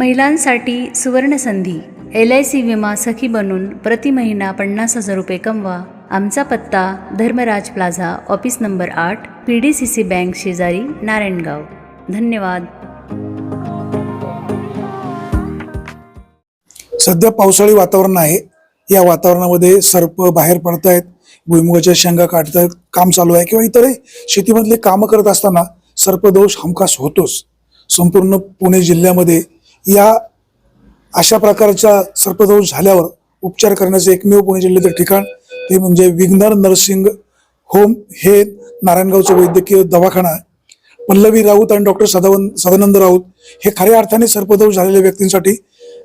महिलांसाठी सुवर्णसंधी L I C विमा सखी बनून प्रति महिना पन्नास हजार रुपये कमवा. आमचा पत्ता धर्मराज प्लाझा ऑफिस नंबर आठ P D C C bank शेजारी नारायणगाव. धन्यवाद. सध्या पावसाळी वातावरण आहे. या वातावरणामध्ये सर्प बाहेर पडतायत भुईमुगाच्या शेंगा काढतायत काम चालू आहे किंवा इतरही शेतीमधले कामं करत असताना सर्पदोष हमखास होतोच. संपूर्ण पुणे जिल्ह्यामध्ये या अशा प्रकारच्या सर्पदोष झाल्यावर उपचार करण्याचे एकमेव पुणे जिल्ह्याचं ठिकाण ते म्हणजे विघ्नर नर्सिंग होम हे नारायणगावचं वैद्यकीय दवाखाना आहे. पल्लवी राऊत आणि डॉक्टर सदावन सदानंद राऊत हे खऱ्या अर्थाने सर्पदोष झालेल्या व्यक्तींसाठी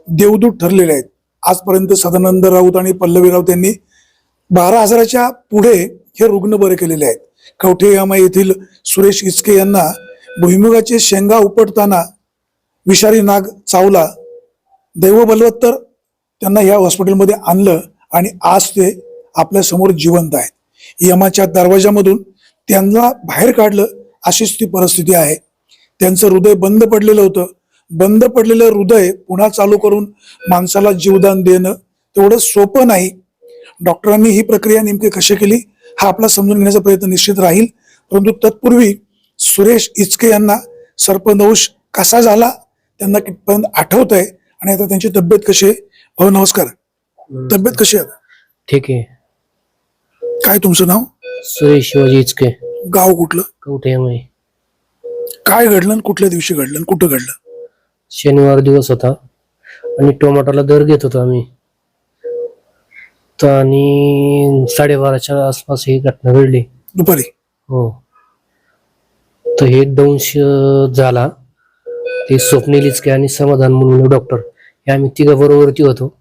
देवदूत ठरलेले आहेत आजपर्यंत सदानंद राऊत आणि पल्लवी राऊत यांनी बारा हजाराच्या पुढे हे रुग्ण बरे केलेले आहेत कवठे यामा येथील सुरेश इचके यांना भुईमुगाचे शेंगा उपटताना विषारी नाग चावला दैव बलवत्तर त्यांना या हॉस्पिटलमध्ये आणलं आणि आज ते आपल्यासमोर जिवंत आहेत. यमाच्या दरवाजामधून त्यांना बाहेर काढलं अशीच ती परिस्थिती आहे. त्यांचं हृदय बंद पडलेलं होतं. बंद पडलेलं हृदय पुन्हा चालू करून माणसाला जीवदान देणं तेवढं सोपं नाही. डॉक्टरांनी ही प्रक्रिया नेमकी कशी केली हा आपला समजून घेण्याचा प्रयत्न निश्चित राहील. परंतु तत्पूर्वी सुरेश इचके यांना सर्पदंश कसा झाला? त्यांना कितपर्यंत आठवत आहे आणि आता त्यांची तब्येत कशी आहे? हो नमस्कार. तब्येत कशी आहे आता? ठीक आहे. काय तुमचं नाव? सुरेश शिवाजी इचके. गाव कुठलं? कवठे काय घडलं आणि कुठल्या दिवशी घडलं आणि कुठं घडलं? शनिवार दिवस होता. आणि टोमॅटोला दर घेत होतो आम्ही. तर आणि साडेबाराच्या आसपास ही घटना घडली. दुपारी? हो. तर हे दंश झाला. ते स्वप्नील इचके आणि समाधान म्हणून डॉक्टर हे आम्ही तिघा बरोबरती होतो.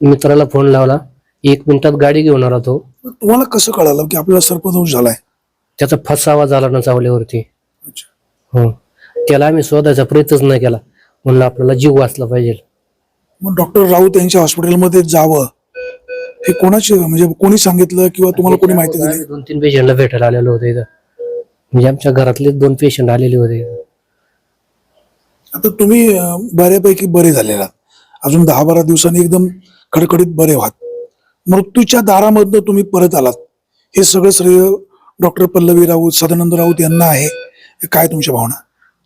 मित्राला फोन लावला. एक मिनिटात गाडी घेऊन आला तो. तुम्हाला कसं कळालं की आपल्याला सर्पदोष झालाय? त्याचा फसावा झाला ना चावल्यावरती. हो. त्याला आम्ही शोधायचा प्रयत्नच नाही केला. म्हणलं आपल्याला जीव वाचला पाहिजे. मग डॉक्टर राऊत यांच्या हॉस्पिटलमध्ये जावं. हे कोणाचे म्हणजे कोणी सांगितलं किंवा तुम्हाला कोणी माहिती दिली? दोन तीन पेशंटला भेटायला आलेलो होतो इथं. म्हणजे आमच्या घरातले दोन पेशंट आलेले होते. आता तुम्ही बऱ्यापैकी बरे झालेला. अजून दहा बारा दिवसांनी एकदम खडखडीत बरे व्हात मृत्यूच्या दारामधनं तुम्ही परत आलात. हे सगळं श्रेय डॉक्टर पल्लवी राऊत सदानंद राऊत यांना आहे. काय तुमच्या भावना?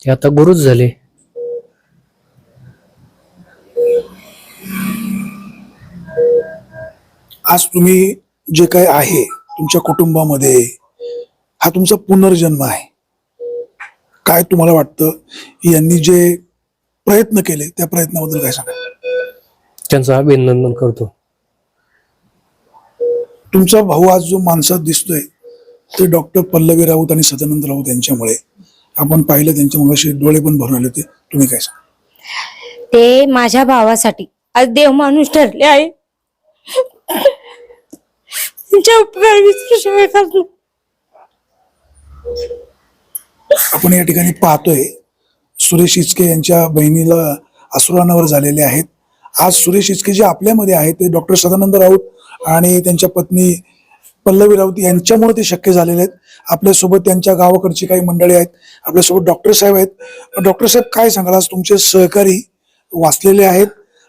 ते आता गुरुच झाले. आज तुम्ही जे काय आहे तुमच्या कुटुंबामध्ये हा तुमचा पुनर्जन्म आहे. काय तुम्हाला वाटतं? यांनी जे प्रयत्न केले त्या प्रयत्नाबद्दल काय सांगा त्यांचं अभिनंदन करतो. तुमचा भाऊ आज जो माणसात दिसतोय ते डॉक्टर पल्लवी राऊत आणि सदानंद राऊत यांच्यामुळे. आपण पाहिलं त्यांच्या मगाशी डोळे पण भरून आले होते. तुम्ही काय सांगा ते माझ्या भावासाठी आज देव माणूस ठरले आहे. त्यांच्या उपकार विसरू शकत नाही. आपण या ठिकाणी पाहतोय सुरेश इचके यांच्या बहिणीला अश्रुरानावर झालेले आहेत. आज सुरेश इचके जे आपल्यामध्ये आहेत ते डॉक्टर सदानंद राऊत आणि त्यांच्या पत्नी पल्लवी राऊत यांच्यामुळे ते शक्य झालेले आहेत. आपल्यासोबत त्यांच्या गावाकडची काही मंडळी आहेत. आपल्यासोबत डॉक्टर साहेब आहेत. डॉक्टर साहेब काय सांगाल? आज तुमचे सहकारी वाचलेले आहेत.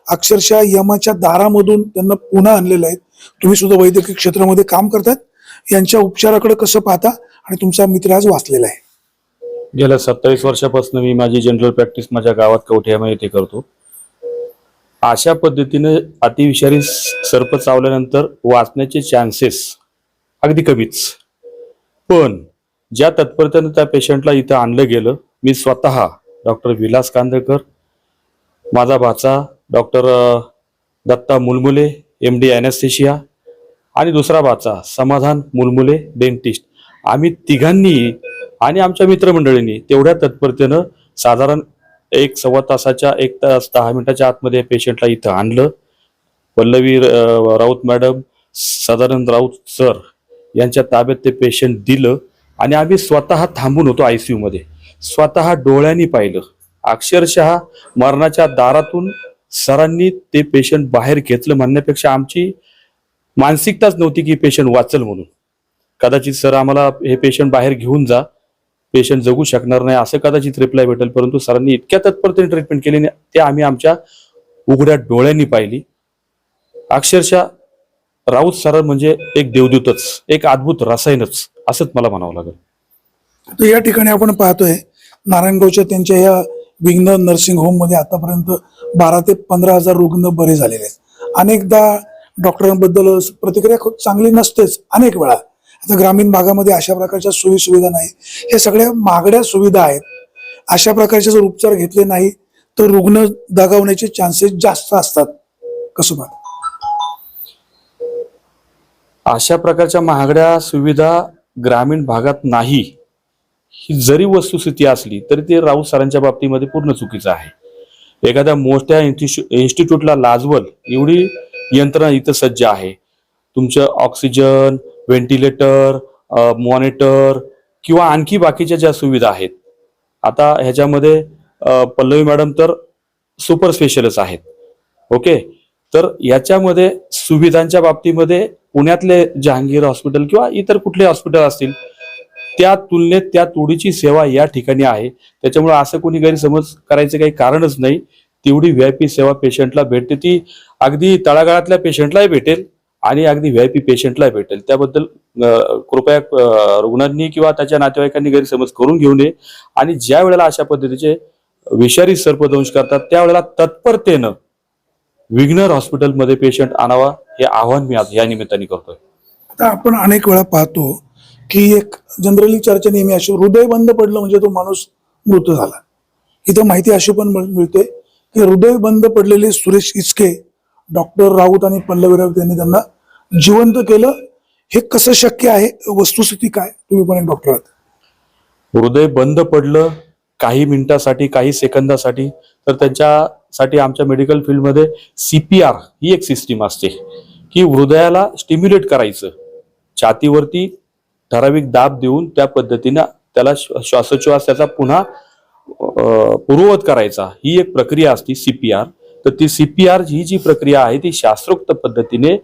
अक्षरशः यमाच्या दारामधून त्यांना पुन्हा आणलेलं आहेत. तुम्ही सुद्धा वैद्यकीय क्षेत्रामध्ये काम करतात यांच्या उपचाराकडे कसं पाहता? आणि तुमचा मित्र आज वाचलेला आहे. गेल्या सत्तावीस वर्षापासून मी माझी जनरल प्रॅक्टिस माझ्या गावात कवठ्यामध्ये येथे करतो. अशा पद्धतीने अतिविषारी सर्प चावल्यानंतर वाचण्याचे चान्सेस अगदी कमीच. पण ज्या तत्परतेनं त्या पेशंटला इथं आणलं गेलं मी स्वतः डॉक्टर विलास कांदळकर माझा भाचा doctor Datta Mulmule M D anaesthesia आणि दुसरा भाचा समाधान मुलमुले डेंटिस्ट आम्ही तिघांनी आणि आमच्या मित्रमंडळींनी तेवढ्या तत्परतेनं साधारण एक सव्वा तासाच्या एक तास दहा मिनिटाच्या आतमध्ये पेशंटला इथं आणलं. पल्लवी राऊत मॅडम सदानंद राऊत सर यांच्या ताब्यात ते पेशंट दिलं. आणि आम्ही स्वतः थांबून होतो आयसीयू मध्ये. स्वतः डोळ्यांनी पाहिलं. अक्षरशः मरणाच्या दारातून सरांनी ते पेशंट बाहेर घेतलं. म्हणण्यापेक्षा आमची मानसिकताच नव्हती की पेशंट वाचल म्हणून. कदाचित सर आम्हाला हे पेशंट बाहेर घेऊन जा. पेशंट जगू शकणार नाही असं कदाचित रिप्लाय भेटेल. परंतु सरांनी इतक्या तत्परतेने ट्रीटमेंट केली ते आम्ही आमच्या उघड्या डोळ्यांनी पाहिली. अक्षरशः राऊत सर म्हणजे एक देवदूतच एक अद्भुत रसायनच असंच मला म्हणावं लागेल. तर या ठिकाणी आपण पाहतोय नारायणगावच्या त्यांच्या या विघ्न नर्सिंग होममध्ये आतापर्यंत बारा ते पंधरा हजार रुग्ण बरे झालेले आहेत. अनेकदा डॉक्टरांबद्दल प्रतिक्रिया खूप चांगली नसतेच अनेक वेळा. आता ग्रामीण भागामध्ये अशा प्रकारच्या सोयी सुविधा नाही. हे सगळ्या महागड्या सुविधा आहेत. अशा प्रकारचे जर उपचार घेतले नाही तर रुग्ण दगावण्याचे चान्सेस जास्त असतात. कसं अशा प्रकारच्या महागड्या सुविधा ग्रामीण भागात नाही. ही जरी वस्तुस्थिती असली तरी ते राऊत सरांच्या बाबतीमध्ये पूर्ण चुकीचं आहे. एखाद्या मोठ्या इन्स्टिट्यूटला लाजवल एवढी यंत्रणा इथं सज्ज आहे. तुमचं ऑक्सिजन व्हेंटिलेटर मॉनिटर किंवा आणखी बाकीच्या ज्या सुविधा आहेत. आता ह्याच्यामध्ये पल्लवी मॅडम तर सुपर स्पेशलिस्ट आहेत. ओके? तर याच्यामध्ये सुविधांच्या बाबतीमध्ये पुण्यातले जहांगीर हॉस्पिटल किंवा इतर कुठले हॉस्पिटल असतील त्या तुलनेत त्या तोडीची सेवा या ठिकाणी आहे. त्याच्यामुळे असं कोणी गैरसमज करायचं काही कारणच नाही. तेवढी व्ही आय पी सेवा पेशंटला भेटते. ती अगदी तळागाळातल्या पेशंटलाही भेटेल. आणि अगदी व्ही आय पी पेशंटला भेटेल. त्याबद्दल कृपया रुग्णांनी किंवा त्याच्या नातेवाईकांनी गैरसमज करून घेऊ नये. आणि ज्या वेळेला अशा पद्धतीचे विषारी सर्पदंश करतात त्यावेळेला तत्परतेनं विग्नर हॉस्पिटलमध्ये पेशंट आणावा हे आव्हान मी आज या निमित्ताने करतोय. आता आपण अनेक वेळा पाहतो की एक जनरली चर्चा नेहमी अशी हृदय बंद पडलं म्हणजे तो माणूस मृत झाला. इथं माहिती अशी पण मिळते की हृदय बंद पडलेले सुरेश इचके डॉक्टर राऊत आणि पल्लवी राऊत यांनी त्यांना जिवंत केलं हे कसं शक्य आहे? वस्तुस्थिती काय? तुम्ही पण डॉक्टर आहात. हृदय बंद पडलं काही मिनिटासाठी काही सेकंदासाठी तर त्यांच्यासाठी आमच्या मेडिकल फील्डमध्ये सीपीआर ही एक सिस्टीम असते की हृदयाला स्टिम्युलेट करायचं. छातीवरती ठराविक दाब देऊन त्या पद्धतीनं त्याला श्वासोच्छ्वास त्याचा पुन्हा पूर्ववत करायचा. ही एक प्रक्रिया असते सीपीआर तर ती सीपीआर ही जी प्रक्रिया आहे ती शास्त्रोक्त पद्धतीने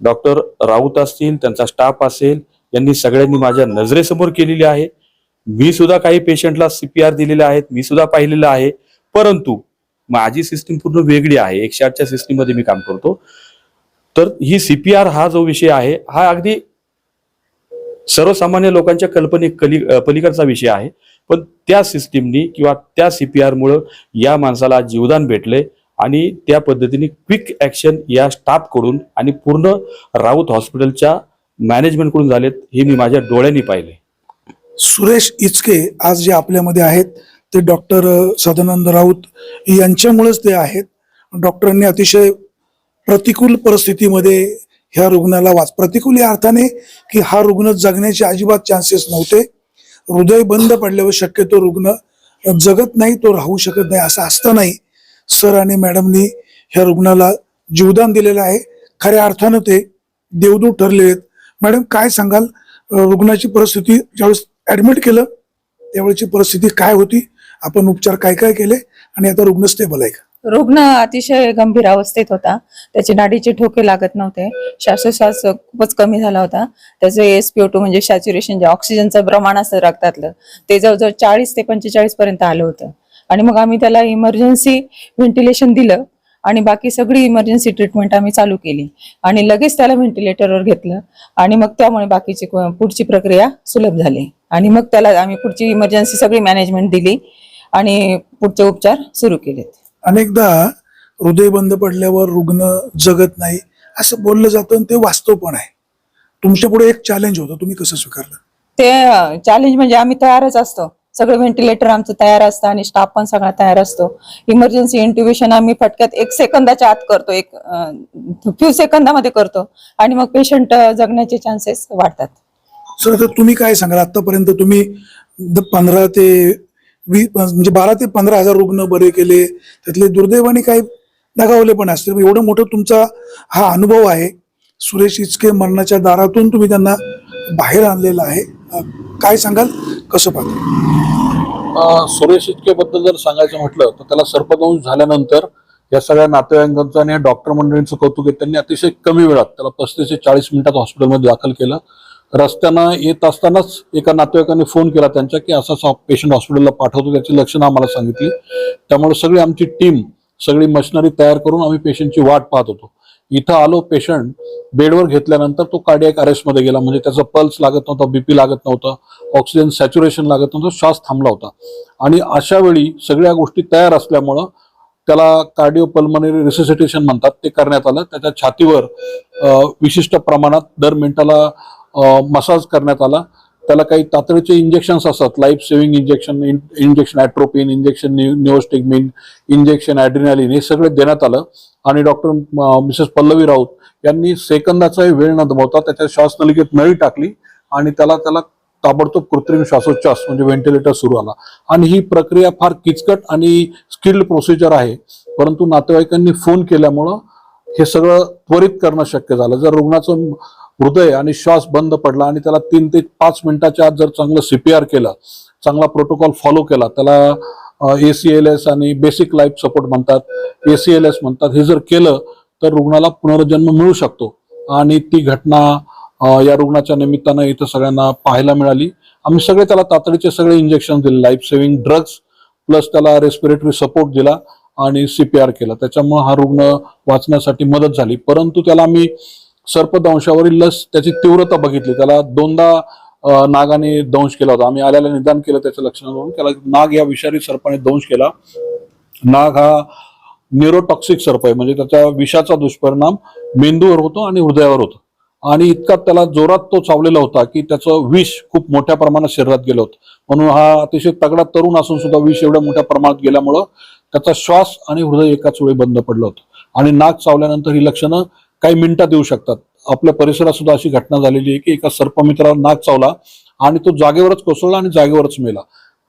डॉक्टर राऊत असतील त्यांचा स्टाफ असेल यांनी सगळ्यांनी माझ्या नजरेसमोर केलेली आहे. मी सुद्धा काही पेशंटला सीपीआर दिलेले आहेत मी सुद्धा पाहिलेलं आहे. परंतु माझी सिस्टीम पूर्ण वेगळी आहे. एकशे आठच्या सिस्टीममध्ये मी काम करतो. तर ही सीपीआर हा जो विषय आहे हा अगदी सर्वसामान्य लोकांच्या कल्पने कली पलीकडचा विषय आहे. पण त्या सिस्टीमनी किंवा त्या सीपीआर मुळे या माणसाला जीवदान भेटले आणि त्या पद्धतीने क्विक ऍक्शन या स्टाफकडून आणि पूर्ण राऊत हॉस्पिटलच्या मॅनेजमेंटकडून झालेत हे मी माझ्या डोळ्यांनी पाहिले. सुरेश इचके आज जे आपल्यामध्ये आहेत ते डॉक्टर सदानंद राऊत यांच्यामुळेच ते आहेत. डॉक्टरांनी अतिशय प्रतिकूल परिस्थितीमध्ये ह्या रुग्णाला वाच प्रतिकूल या अर्थाने की हा रुग्ण जगण्याचे अजिबात चान्सेस नव्हते. हृदय बंद पडल्यावर शक्यतो रुग्ण जगत नाही तो राहू शकत नाही असं असतानाही सर आणि मॅडमनी ह्या रुग्णाला जीवदान दिलेलं आहे. खऱ्या अर्थानं ते देवदूत ठरले आहेत. मॅडम काय सांगाल? रुग्णाची परिस्थिती ज्यावेळेस ऍडमिट केलं त्यावेळेची परिस्थिती काय होती? आपण उपचार काय काय केले? आणि आता रुग्ण स्टेबल आहे का? रुग्ण अतिशय गंभीर अवस्थेत होता. त्याचे नाडीचे ठोके लागत नव्हते. श्वासोश्वास खूपच कमी झाला होता. त्याचं एसपीओ टू म्हणजे सॅच्युरेशन जे ऑक्सिजनचं प्रमाण असतं रक्तातलं ते जवळजवळ चाळीस ते पंचेचाळीस पर्यंत आलं होतं. आणि मग आम्ही त्याला इमर्जन्सी व्हेंटिलेशन दिलं आणि बाकी सगळी इमर्जन्सी ट्रीटमेंट आम्ही चालू केली. आणि लगेच त्याला व्हेंटिलेटरवर घेतलं आणि मग त्यामुळे बाकीची पुढची प्रक्रिया सुलभ झाली. आणि मग त्याला आम्ही पुढची इमर्जन्सी सगळी मॅनेजमेंट दिली आणि पुढचे उपचार सुरू केलेत. अनेकदा हृदय बंद पडल्यावर रुग्ण जगत नाही असं बोललं जातं आणि ते वास्तव पण आहे. तुमच्यापुढे एक चॅलेंज होतं. तुम्ही कसं स्वीकारलं? ते चॅलेंज म्हणजे आम्ही तयारच असतो. सगळं व्हेंटिलेटर आमचं तयार असतं आणि स्टाफ पण सगळा तयार असतो. इमर्जन्सी इंट्युबेशन आम्ही फटक्यात एक सेकंदाच्या आत करतो एक फ्यू सेकंदामध्ये करतो. आणि मग पेशंट जगण्याचे चान्सेस वाढतात. सर आता तुम्ही काय सांगाल? आतापर्यंत तुम्ही पंधरा ते वीस म्हणजे बारा ते पंधरा हजार रुग्ण बरे केले. त्यातले दुर्दैवाने काही दगावले पण असतील. एवढं मोठं तुमचा हा अनुभव आहे. सुरेश इचके मरणाच्या दारातून तुम्ही त्यांना बाहेर आणलेला आहे. काय सांगाल? कसं पाहता? सुरेश इतकेबद्दल जर सांगायचं म्हटलं तर त्याला सर्पदंश झाल्यानंतर या सगळ्या नातेवाईकांचं आणि डॉक्टर मंडळींचं कौतुक आहे. त्यांनी अतिशय कमी वेळात त्याला पस्तीस ते चाळीस मिनिटात हॉस्पिटलमध्ये दाखल केलं. रस्त्यानं येत असतानाच एका नातेवाईकांनी फोन केला त्यांच्या की असा पेशंट हॉस्पिटलला पाठवतो त्याची लक्षणं आम्हाला सांगितली. त्यामुळे सगळी आमची टीम सगळी मशिनरी तयार करून आम्ही पेशंटची वाट पाहत होतो. इथं आलो पेशंट बेडवर घेतल्यानंतर तो कार्डियक अरेस्टमध्ये गेला. म्हणजे त्याचा पल्स लागत नव्हता बीपी लागत नव्हतं ऑक्सिजन सॅच्युरेशन लागत नव्हतं श्वास थांबला होता. आणि अशा वेळी सगळ्या गोष्टी तयार असल्यामुळं त्याला कार्डिओ पल्मनरी रिसिसिटेशन म्हणतात ते करण्यात आलं. त्याच्या छातीवर विशिष्ट प्रमाणात दर मिनिटाला मसाज करण्यात आला. त्याला काही तातडीचे इंजेक्शन्स असतात. Life saving injection injection atropine injection neostigmine injection adrenaline हे सगळे देण्यात आलं. आणि डॉक्टर मिसेस पल्लवी राऊत यांनी सेकंदाचाही वेळ न दमवता त्याच्या श्वासनलिकेत नळी टाकली आणि त्याला त्याला ताबडतोब कृत्रिम श्वासोच्छ्वास म्हणजे व्हेंटिलेटर सुरू आला. आणि ही प्रक्रिया फार किचकट आणि स्किल्ड प्रोसिजर आहे. परंतु नातेवाईकांनी फोन केल्यामुळं हे सगळं त्वरित करणं शक्य झालं. जर रुग्णाचं हृदय आणि श्वास बंद पडला आणि त्याला तीन ते पाच मिनिटाच्या आत जर चांगलं सीपीआर केलं चांगला प्रोटोकॉल फॉलो केला त्याला ए सी एल एस आणि बेसिक लाईफ सपोर्ट म्हणतात. ए सी एल एस म्हणतात. हे जर केलं तर रुग्णाला पुनर्जन्म मिळू शकतो. आणि ती घटना या रुग्णाच्या निमित्तानं इथं सगळ्यांना पाहायला मिळाली. आम्ही सगळे त्याला तातडीचे सगळे इंजेक्शन दिले. लाईफ सेव्हिंग ड्रग्स प्लस त्याला रेस्पिरेटरी सपोर्ट दिला आणि सीपीआर केला. त्याच्यामुळे हा रुग्ण वाचण्यासाठी मदत झाली. परंतु त्याला आम्ही सर्पदंशावरील लस त्याची तीव्रता बघितली. त्याला दोनदा नागाने दंश केला होता. आम्ही आल्याला निदान केलं त्याच्या लक्षणावरून. त्याला नाग या विषारी सर्पाने दंश केला. नाग हा न्यूरोटॉक्सिक सर्प आहे. म्हणजे त्याचा विषाचा दुष्परिणाम मेंदूवर होतो आणि हृदयावर होतो. आणि इतका त्याला जोरात तो चावलेला होता की त्याचं विष खूप मोठ्या प्रमाणात शरीरात गेलं होतं. म्हणून हा अतिशय तगडा तरुण असून सुद्धा विष एवढ्या मोठ्या प्रमाणात गेल्यामुळं त्याचा श्वास आणि हृदय एकाच वेळी बंद पडलं होतं. आणि नाक चावल्यानंतर ही लक्षणं काही मिनिटात येऊ शकतात. आपल्या परिसरात सुद्धा अशी घटना झालेली आहे की एका सर्पमित्रावर नाक चावला आणि तो जागेवरच कोसळला आणि जागेवरच मेला.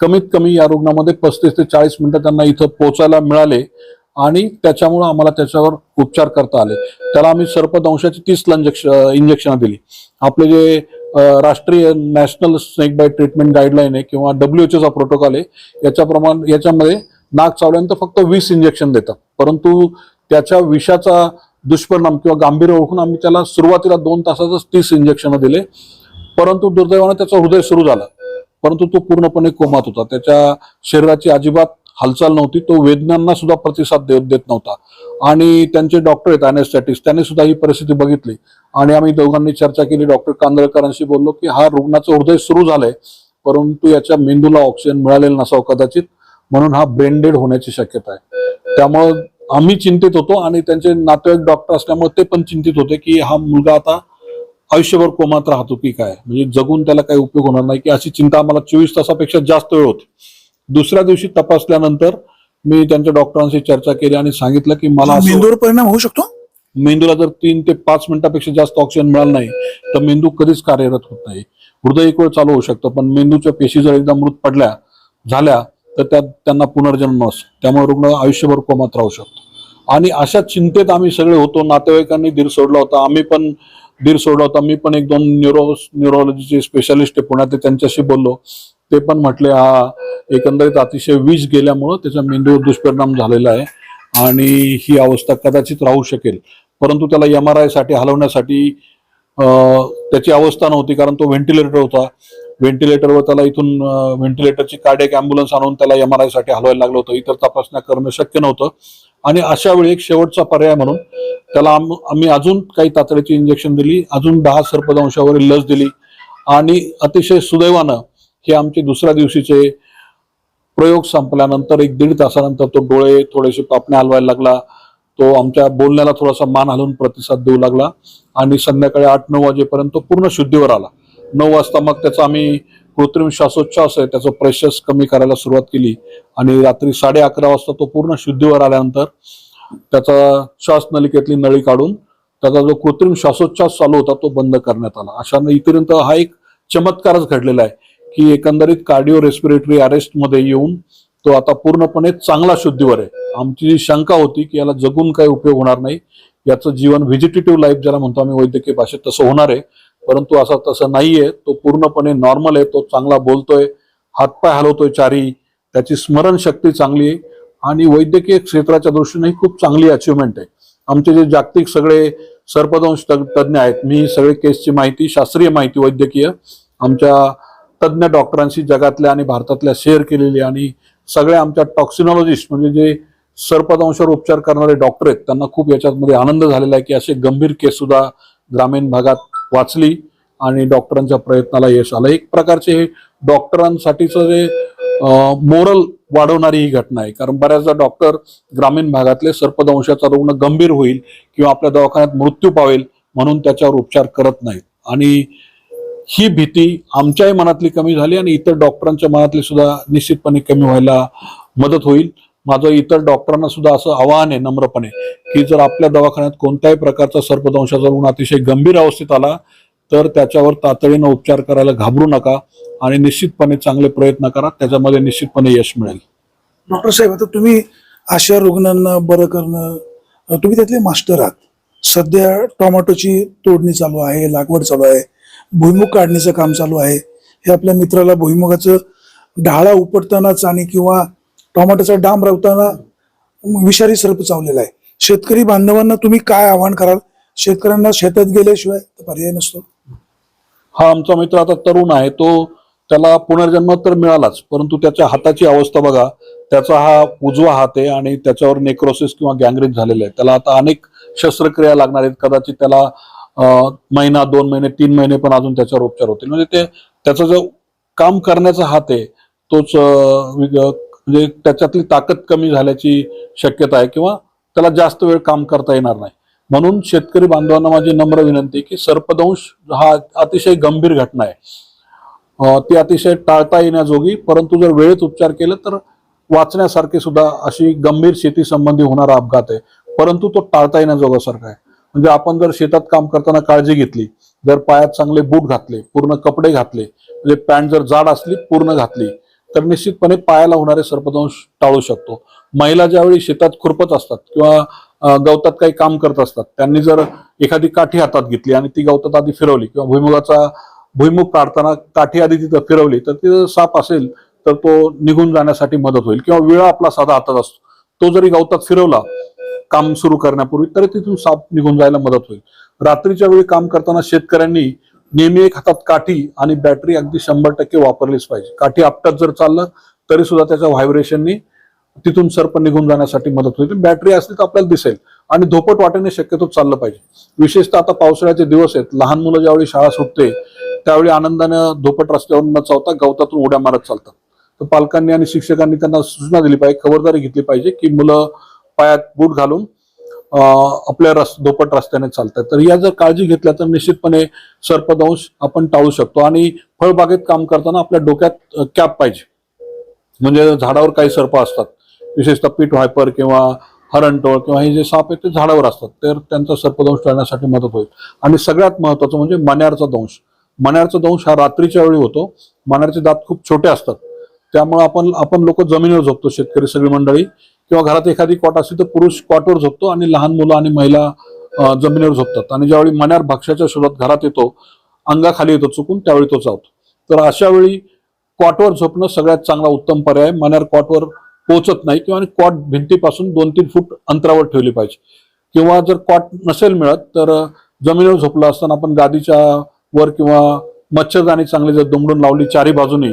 कमीत कमी या रुग्णामध्ये पस्तीस ते चाळीस मिनिटं त्यांना इथं पोहोचायला मिळाले आणि त्याच्यामुळं आम्हाला त्याच्यावर उपचार करता आले. त्याला आम्ही सर्पदंशाची तीस इंजेक्शन दिली. आपले जे राष्ट्रीय national snake bite treatment guideline आहे किंवा डब्ल्यूएचओचा प्रोटोकॉल आहे याच्याप्रमाणे याच्यामध्ये नाक चावल्यानंतर फक्त वीस इंजेक्शन देतात. परंतु त्याच्या विषाचा दुष्परिणाम किंवा गांभीर्य ओळखून आम्ही त्याला सुरुवातीला दोन तासातच तीस इंजेक्शन दिले. परंतु दुर्दैवाने त्याचं हृदय सुरू झालं. परंतु तो पूर्णपणे कोमात होता. त्याच्या शरीराची अजिबात हालचाल नव्हती. तो वेदनांना सुद्धा प्रतिसाद देत देत नव्हता. आणि त्यांचे डॉक्टर आहेत अनेस्थॅटिस्ट त्यांनी सुद्धा ही परिस्थिती बघितली. आणि आम्ही दोघांनी चर्चा केली. डॉक्टर कांदळकरांशी बोललो की हा रुग्णाचं हृदय सुरू झालंय परंतु याच्या मेंदूला ऑक्सिजन मिळालेलं नसावं कदाचित. म्हणून हा ब्रेनडेड होण्याची शक्यता आहे. त्यामुळं आम्ही चिंतित होतो आणि त्यांचे नातेवाईक डॉक्टर असल्यामुळे ते पण चिंतित होते की हा मुलगा आता आयुष्यभर कोमात राहतो की काय? म्हणजे जगून त्याला काही उपयोग होणार नाही की अशी चिंता आम्हाला चोवीस तासापेक्षा जास्त वेळ होती. दुसऱ्या दिवशी तपासल्यानंतर मी त्यांच्या डॉक्टरांशी चर्चा केली आणि सांगितलं की मला मेंदूवर परिणाम होऊ शकतो? मेंदूला जर तीन ते पाच मिनिटापेक्षा जास्त ऑक्सिजन मिळालं नाही तर मेंदू कधीच कार्यरत होत नाही. हृदय एक वेळ चालू होऊ शकतं पण मेंदूच्या पेशी जर एकदा मृत पडल्या झाल्या तर त्यात त्यांना पुनर्जन्म असतो त्यामुळे रुग्ण आयुष्यभर कोमात राहू शकतो. आणि अशा चिंतेत आम्ही सगळे होतो नातेवाईकांनी धीर सोडला होता आम्ही पण धीर सोडला होता. मी पण एक दोन न्यूरो न्युरोलॉजीचे स्पेशालिस्ट आहे पुण्यात त्यांच्याशी बोललो. ते पण म्हटले हा एकंदरीत अतिशय विष गेल्यामुळं त्याचा मेंदूवर दुष्परिणाम झालेला आहे आणि ही अवस्था कदाचित राहू शकेल. परंतु त्याला एम आर आयसाठी हलवण्यासाठी त्याची अवस्था नव्हती कारण तो व्हेंटिलेटर होता. व्हेंटिलेटरवर त्याला इथून व्हेंटिलेटरची कार्डियक अँब्युलन्स आणून त्याला एम आर आयसाठी हलवायला लागलं होतं. इतर तपासण्या करणं शक्य नव्हतं. आणि अशा वेळी एक शेवटचा पर्याय म्हणून त्याला आम्ही अजून काही तातडीची इंजेक्शन दिली. अजून दहा सर्पदंशावरील लस दिली. आणि अतिशय सुदैवानं हे आमचे दुसऱ्या दिवशीचे प्रयोग संपल्यानंतर एक दीड तासानंतर तो डोळे थोडेसे पापण्या हलवायला लागला. तो आमच्या बोलण्याला थोडासा मान हलवून प्रतिसाद देऊ लागला. आणि संध्याकाळी आठ नऊ वाजेपर्यंत पूर्ण शुद्धीवर आला. नऊ वाजता मग त्याचा आम्ही कृत्रिम श्वासोच्छ्वास आहे त्याचं प्रेशर्स कमी करायला सुरुवात केली. आणि रात्री साडे अकरा वाजता तो पूर्ण शुद्धीवर आल्यानंतर त्याचा श्वास नलिकेतली नळी काढून त्याचा जो कृत्रिम श्वासोच्छ्वास चालू होता तो बंद करण्यात आला. अशानं इथपर्यंत हा एक चमत्कारच घडलेला आहे की एकंदरीत कार्डिओ रेस्पिरेटरी अरेस्टमध्ये येऊन तो आता पूर्णपणे चांगला शुद्धीवर आहे. आमची जी शंका होती की याला जगून काही उपयोग होणार नाही याचं जीवन व्हेजिटेटिव्ह लाईफ ज्याला म्हणतो आम्ही वैद्यकीय भाषेत तसं होणार आहे. परंतु असा तसं नाहीये. तो पूर्णपणे नॉर्मल आहे. तो चांगला बोलतोय. हातपाय हलवतोय चारी. त्याची स्मरणशक्ती चांगली आहे. आणि वैद्यकीय क्षेत्राच्या दृष्टीने खूप चांगली अचिव्हमेंट आहे. आमचे जे जागतिक सगळे सर्पदंश तज्ज्ञ आहेत. मी सगळे केसची माहिती शास्त्रीय माहिती वैद्यकीय आमच्या तज्ज्ञ डॉक्टरांशी जगातल्या आणि भारतातल्या शेअर केलेली आणि सगळ्या आमच्या टॉक्सिनॉलॉजिस्ट म्हणजे जे सर्पदंशावर उपचार करणारे डॉक्टर आहेत त्यांना खूप याच्यामध्ये आनंद झालेला आहे की असे गंभीर केस सुद्धा ग्रामीण भागात वाचली आणि डॉक्टरांच्या प्रयत्नाला यश आलं. एक प्रकारचे हे डॉक्टरांसाठीचं जे मोरल वाढवणारी ही घटना आहे. कारण बऱ्याचदा डॉक्टर ग्रामीण भागातले सर्पदंशाचा रुग्ण गंभीर होईल किंवा आपल्या दवाखान्यात मृत्यू पावेल म्हणून त्याच्यावर उपचार करत नाहीत. आणि ही भीती आमच्याही मनातली कमी झाली आणि इतर डॉक्टरांच्या मनातली सुद्धा निश्चितपणे कमी व्हायला मदत होईल. माझं इतर डॉक्टरांना सुद्धा असं आवाहन आहे नम्रपणे की जर आपल्या दवाखान्यात कोणत्याही प्रकारचा सर्पदंशाचा रुग्ण अतिशय गंभीर अवस्थेत आला तर त्याच्यावर तातडीनं उपचार करायला घाबरू नका आणि निश्चितपणे चांगले प्रयत्न करा त्याच्यामध्ये निश्चितपणे यश मिळेल. डॉक्टर साहेब आता तुम्ही अशा रुग्णांना बरं करणं तुम्ही त्यातले मास्टर आहात. सध्या टोमॅटोची तोडणी चालू आहे लागवड चालू आहे भुईमुग काढणीचं काम चालू आहे. हे आपल्या मित्राला भुईमुगाचं ढाळा उपटतानाच आणि किंवा टोमॅटोचा डांब रवताना विषारी सर्प चावलेला आहे. शेतकरी बांधवांना तुम्ही काय आव्हान कराल? शेतकऱ्यांना शेतात गेल्याशिवाय तर पर्याय नसतो. हा आमचा मित्र आता तरुण आहे तो त्याला पुनर्जन्म तर मिळालाच परंतु त्याच्या हाताची अवस्था बघा त्याचा हा उजवा हात आहे आणि त्याच्यावर नेक्रोसिस किंवा गँग्रेन झालेलं आहे. त्याला आता अनेक शस्त्रक्रिया लागणार आहेत कदाचित त्याला महिना दोन महिने तीन महिने पण अजून त्याच्यावर उपचार होतील. म्हणजे ते त्याचा जो काम करण्याचा हात आहे तोच म्हणजे त्याच्यातली ताकद कमी झाल्याची शक्यता आहे किंवा त्याला जास्त वेळ काम करता येणार नाही. म्हणून शेतकरी बांधवांना माझी नम्र विनंती की सर्पदंश हा अतिशय गंभीर घटना आहे. ती अतिशय टाळता येण्याजोगी परंतु जर वेळेत उपचार केले तर वाचण्यासारखे सुद्धा अशी गंभीर शेती संबंधी होणारा अपघात आहे. परंतु तो टाळता येण्याजोगासारखा आहे. म्हणजे आपण जर शेतात काम करताना काळजी घेतली जर पायात चांगले बूट घातले पूर्ण कपडे घातले म्हणजे पॅन्ट जर जाड असली पूर्ण घातली तर निश्चितपणे पायाला होणारे सर्पदंश टाळू शकतो. महिला ज्यावेळी शेतात खुरपत असतात किंवा गवतात काही काम करत असतात त्यांनी जर एखादी काठी हातात घेतली आणि ती गवतात आधी फिरवली किंवा भुईमुगाचा भुईमुग काढताना काठी आधी तिथं फिरवली तर तिथं साप असेल तर तो निघून जाण्यासाठी मदत होईल किंवा विळा आपला साधा हातात असतो. तो जरी गवतात फिरवला काम सुरू करण्यापूर्वी तरी तिथून साप निघून जायला मदत होईल. रात्रीच्या वेळी काम करताना शेतकऱ्यांनी नेहमी एक हातात काठी आणि बॅटरी अगदी शंभर टक्के वापरलीच पाहिजे. काठी आपटात जर चाललं तरी सुद्धा त्याच्या व्हायब्रेशननी तिथून सर्प निघून जाण्यासाठी मदत होईल बॅटरी असली तर आपल्याला दिसेल आणि धोपट वाटेने शक्यतो चाललं पाहिजे. विशेषतः आता पावसाळ्याचे दिवस आहेत. लहान मुलं ज्यावेळी शाळा सुटते त्यावेळी आनंदानं धोपट रस्त्यावर न चावता गवतातून उड्या मारत चालतात. तर पालकांनी आणि शिक्षकांनी त्यांना सूचना दिली पाहिजे खबरदारी घेतली पाहिजे की मुलं पायात बूट घालून आपल्या रस दोपट रस्त्याने चालतात तर या जर काळजी घेतल्या तर निश्चितपणे सर्पदंश आपण टाळू शकतो आणि फळबागेत काम करताना आपल्या डोक्यात कॅप पाहिजे. म्हणजे झाडावर काही सर्प असतात विशेषतः पीठ व्हायपर किंवा हरणटोळ किंवा हे जे साप आहेत ते झाडावर असतात. तर त्यांचा सर्पदंश टाळण्यासाठी मदत होईल. आणि सगळ्यात महत्वाचं म्हणजे मण्यारचा दंश. मण्यारचा दंश हा रात्रीच्या वेळी होतो. मण्यारचे दात खूप छोटे असतात. त्यामुळे आपण आपण लोक जमिनीवर झोपतो शेतकरी सगळी मंडळी. किंवा घरात एखादी कॉट असली तर पुरुष कॉटवर झोपतो आणि लहान मुलं आणि महिला जमिनीवर झोपतात. आणि ज्यावेळी मण्यार भक्ष्याच्या शोधात घरात येतो अंगाखाली येतो चुकून त्यावेळी तो चावतो तर अशा वेळी कॉटवर झोपणं सगळ्यात चांगला उत्तम पर्याय. मण्यार कॉटवर पोहोचत नाही किंवा कॉट भिंतीपासून दोन तीन फूट अंतरावर ठेवली पाहिजे. किंवा जर कॉट नसेल मिळत तर जमिनीवर झोपलं असताना आपण गादीच्या वर किंवा मच्छरदाणी चांगली जर दुमडून लावली चारी बाजूनी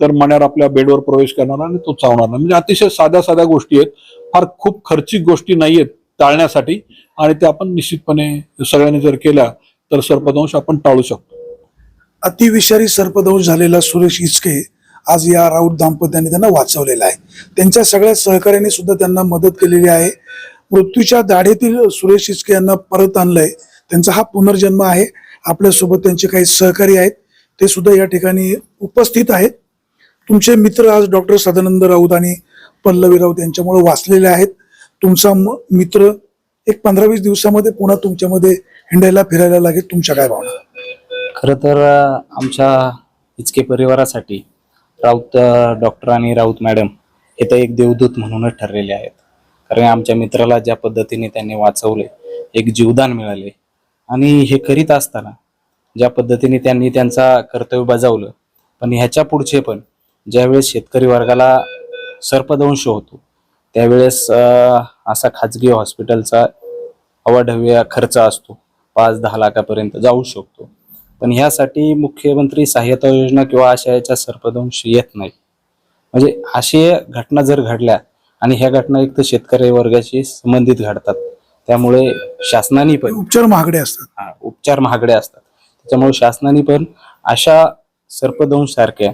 तर मण्यार आपल्या बेडवर प्रवेश करणार आणि तो चावणार नाही. म्हणजे अतिशय साध्या साध्या गोष्टी आहेत. फार खूप खर्चिक गोष्टी नाही आहेत टाळण्यासाठी. आणि त्या आपण निश्चितपणे सगळ्यांनी जर केल्या तर सर्पदंश आपण टाळू शकतो. अतिविषारी सर्पदंश झालेला सुरेश इचके आज या राऊत दाम्पत्याने त्यांना वाचवलेला आहे. त्यांच्या सगळ्या सहकार्याने सुद्धा त्यांना मदत केलेली आहे. मृत्यूच्या दाढेतील सुरेश इचके यांना परत आणलंय. त्यांचा हा पुनर्जन्म आहे. आपल्यासोबत त्यांचे काही सहकारी आहेत. ते सुद्धा या ठिकाणी उपस्थित आहेत. तुमचे मित्र आज डॉक्टर सदानंद राऊत आणि पल्लवी राऊत यांच्यामुळे वाचलेले आहेत. तुमचा मित्र एक पंधरा वीस दिवसामध्ये पुन्हा तुमच्यामध्ये हिंडायला फिरायला लागेल. तुमच्या काय भावना? खरं तर आमच्या इचके परिवारासाठी राऊत डॉक्टर आणि राऊत मॅडम हे तर एक देवदूत म्हणूनच ठरलेले आहेत. कारण आमच्या मित्राला ज्या पद्धतीने त्यांनी वाचवले एक जीवदान मिळाले. आणि हे करीत असताना ज्या पद्धतीने त्यांनी त्यांचा कर्तव्य बजावलं पण ह्याच्या पुढचे पण ज्यावेळेस शेतकरी वर्गाला सर्पदंश होतो त्यावेळेस असा खाजगी हॉस्पिटलचा अवाढव्य खर्च असतो पाच दहा लाखापर्यंत जाऊ शकतो. पण ह्यासाठी मुख्यमंत्री सहाय्यता योजना किंवा अशा याच्या सर्पदंश येत नाही. म्हणजे अशी घटना जर घडल्या आणि ह्या घटना एक तर शेतकरी वर्गाशी संबंधित घडतात. त्यामुळे शासनाने पण उपचार महागडे असतात. हा, उपचार महागडे असतात. त्याच्यामुळे शासनाने पण अशा सर्पदंश सारख्या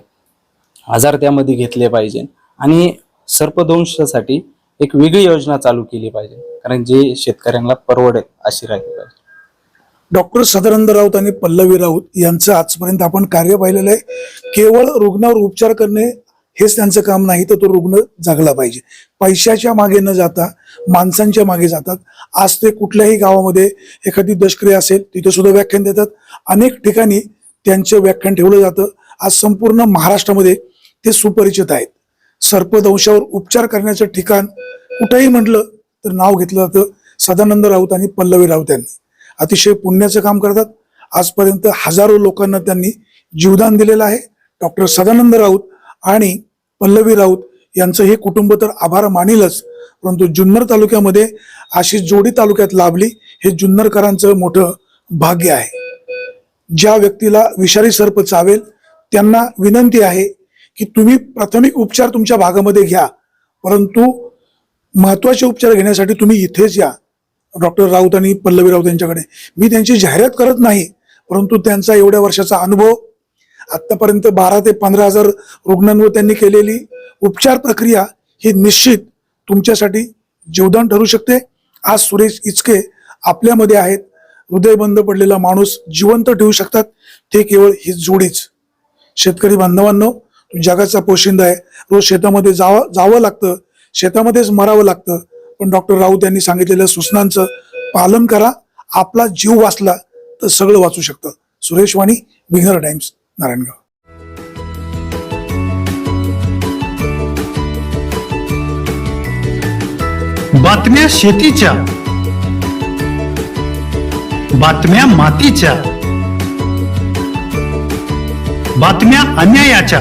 आजार त्यामध्ये घेतले पाहिजे. आणि सर्पदंशासाठी एक वेगळी योजना चालू केली पाहिजे. कारण जे शेतकऱ्यांना परवडेल अशी राहिली पाहिजे. डॉक्टर सदानंद राऊत आणि पल्लवी राऊत यांचं आजपर्यंत आपण कार्य पाहिलेलं आहे. केवळ रुग्णावर उपचार करणे हेच त्यांचं काम नाही तर तो रुग्ण जगला पाहिजे. पैशाच्या मागे न जाता माणसांच्या मागे जातात. आज ते कुठल्याही गावामध्ये एखादी दष्क्रिया असेल तिथे सुद्धा व्याख्यान देतात. अनेक ठिकाणी त्यांचं व्याख्यान ठेवलं जातं. आज संपूर्ण महाराष्ट्रामध्ये ते सुपरिचित आहेत. सर्पदंशावर उपचार करण्याचं ठिकाण कुठेही म्हटलं तर नाव घेतलं जातं. सदानंद राऊत आणि पल्लवी राऊत यांनी. अतिशय पुण्याचं काम करतात. आजपर्यंत हजारो लोकांना त्यांनी जीवदान दिलेलं आहे. डॉक्टर सदानंद राऊत आणि पल्लवी राऊत यांचं हे कुटुंब तर आभार मानिलच परंतु जुन्नर तालुक्यामध्ये अशी जोडी तालुक्यात लाभली हे जुन्नरकरांचं मोठं भाग्य आहे. ज्या व्यक्तीला विषारी सर्प चावेल त्यांना विनंती आहे की तुम्ही प्राथमिक उपचार तुमच्या भागामध्ये घ्या. परंतु महत्त्वाचे उपचार घेण्यासाठी तुम्ही इथेच या. डॉक्टर राऊत आणि पल्लवी राऊत यांच्याकडे. मी त्यांची जाहिरात करत नाही परंतु त्यांचा एवढ्या वर्षाचा अनुभव आतापर्यंत बारा ते पंधरा हजार रुग्णांवर त्यांनी केलेली उपचार प्रक्रिया ही निश्चित तुमच्यासाठी जीवदान ठरू शकते. आज सुरेश इचके आपल्यामध्ये आहेत. हृदय बंद पडलेला माणूस जिवंत ठेवू शकतात. ते केवळ ही जोडीच. शेतकरी बांधवांनो जगाचा पोशिंदा आहे. रोज शेतामध्ये जावं जावं लागतं. शेतामध्येच मरावं लागतं. पण डॉक्टर राऊत यांनी सांगितलेल्या सूचनांचं पालन करा. आपला जीव वाचला तर सगळं वाचू शकतं. सुरेश वाणी विघ्नर टाइम्स नारायणगाव. बातम्या शेतीच्या. बातम्या मातीच्या. बातम्या अन्यायाच्या.